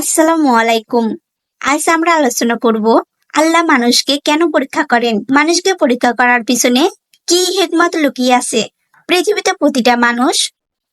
আসসালামু আলাইকুম। আজ আমরা আলোচনা করব, আল্লাহ মানুষকে কেন পরীক্ষা করেন? মানুষকে পরীক্ষা করার পিছনে কি হেকমত লুকিয়ে আছে? পৃথিবীতে প্রতিটা মানুষ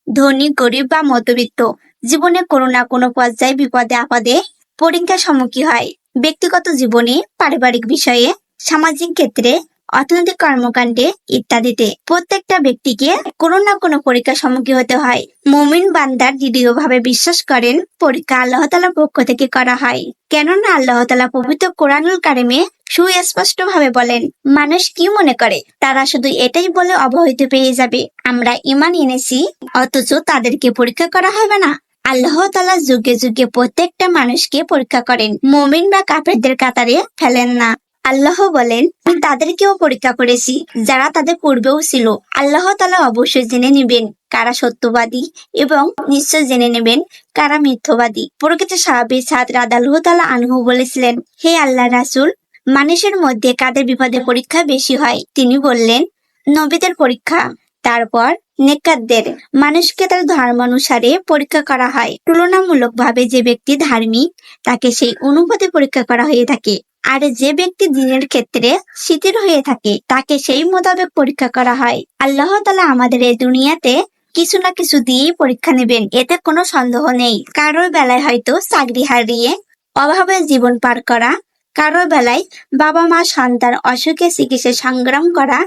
ধনী, গরিব বা মধ্যবিত্ত। জীবনে কোনো না কোনো পর্যায়ে বিপদে, আপদে পরীক্ষার সম্মুখীন হয়। ব্যক্তিগত জীবনে পারিবারিক বিষয়ে, সামাজিক ক্ষেত্রে অর্থনৈতিক কর্মকাণ্ডে ইত্যাদিতে প্রত্যেকটা ব্যক্তিকে কোনো না কোনো পরীক্ষার সম্মুখীন হতে হয়। মুমিন বান্দার দৃঢ়ভাবে বিশ্বাস করেন, পরীক্ষা আল্লাহ তালার পক্ষ থেকে করা হয়। কেননা আল্লাহ তালা পবিত্র কোরআনুল কারিমে সুস্পষ্ট ভাবে বলেন, মানুষ কি মনে করে? তারা শুধু এটাই বলে অবহিত পেয়ে যাবে। আমরা ইমান এনেছি, অথচ তাদেরকে পরীক্ষা করা হবে না। আল্লাহ তালা যুগে যুগে প্রত্যেকটা মানুষকে পরীক্ষা করেন। মুমিন বা কাফেরদের কাতারে ফেলেন না। আল্লাহ বলেন, আমি তাদেরকেও পরীক্ষা করেছি, যারা তাদের পূর্বেও ছিল। আল্লাহ তালা অবশ্যই জেনে নেবেন কারা সত্যবাদী এবং নিশ্চয় জেনে নেবেন কারা মিথ্যবাদী। প্রকৃত সাহাবি সাদ রাদালহ তালা আনহু বলেছিলেন, হে আল্লাহ রাসুল, মানুষের মধ্যে কাদের বিপদে পরীক্ষা বেশি হয়? তিনি বললেন, নবীদের পরীক্ষা, তারপর নেকাতদের মানুষকে তার ধর্ম অনুসারে পরীক্ষা করা হয়। তুলনামূলকভাবে যে ব্যক্তি ধার্মিক, তাকে সেই অনুভূতি পরীক্ষা করা হয়ে থাকে। আর যে ব্যক্তি দিনের ক্ষেত্রে শিথিল হয়ে থাকে, তাকে সেই মোতাবেক পরীক্ষা করা হয়। আল্লাহ তালা আমাদের এই দুনিয়াতে কিছু না কিছু দিয়েই পরীক্ষা নেবেন, এতে কোনো সন্দেহ নেই। কারোর বেলায় হয়তো চাকরি হারিয়ে অভাবে জীবন পার করা, কারোর বেলায় বাবা মা সন্তান অসুখে চিকিৎসা সংগ্রাম করা,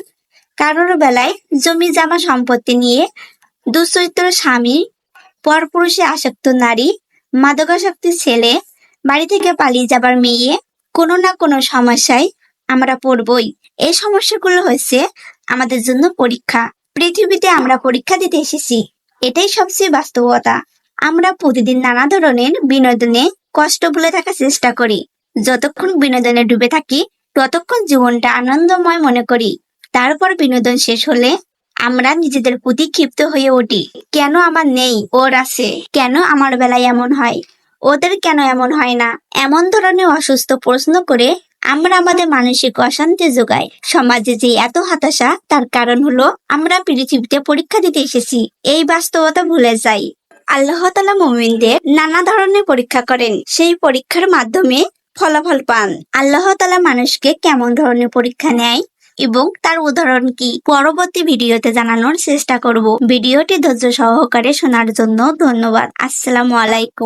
কারোর বেলায় জমি জামা সম্পত্তি নিয়ে দুচরিত্র স্বামী, পরপুরুষে আসক্ত নারী, মাদকাসক্তি ছেলে, বাড়ি থেকে পালিয়ে যাবার মেয়ে কোনো না কোনো সমস্যায় আমরা পড়বই। এই সমস্যাগুলো হচ্ছে আমাদের জন্য পরীক্ষা। পৃথিবীতে আমরা পরীক্ষা দিতে এসেছি। এটাই সবচেয়ে বাস্তবতা। আমরা প্রতিদিন নানা ধরনের বিনোদনে কষ্ট ভুলে থাকার চেষ্টা করি। যতক্ষণ বিনোদনে ডুবে থাকি, ততক্ষণ জীবনটা আনন্দময় মনে করি। তারপর বিনোদন শেষ হলে আমরা নিজেদের প্রতি ক্ষিপ্ত হয়ে উঠি। কেন আমার নেই, ওর আছে। কেন আমার বেলায় এমন হয়? ওদের কেন এমন হয় না? এমন ধরনের অসুস্থ প্রশ্ন করে আমরা আমাদের মানসিক অশান্তি যোগাই। সমাজে যে এত হতাশা, তার কারণ হলো আমরা পৃথিবীতে পরীক্ষা দিতে এসেছি। এই বাস্তবতা ভুলে যাই। আল্লাহ তালা মোমিনদের নানা ধরনের পরীক্ষা করেন। সেই পরীক্ষার মাধ্যমে ফলাফল পান। আল্লাহ তালা মানুষকে কেমন ধরনের পরীক্ষা নেয় এবং তার উদাহরণ কি? পরবর্তী ভিডিওতে জানানোর চেষ্টা করব। ভিডিওটি ধৈর্য সহকারে শোনার জন্য ধন্যবাদ। আসসালামু আলাইকুম।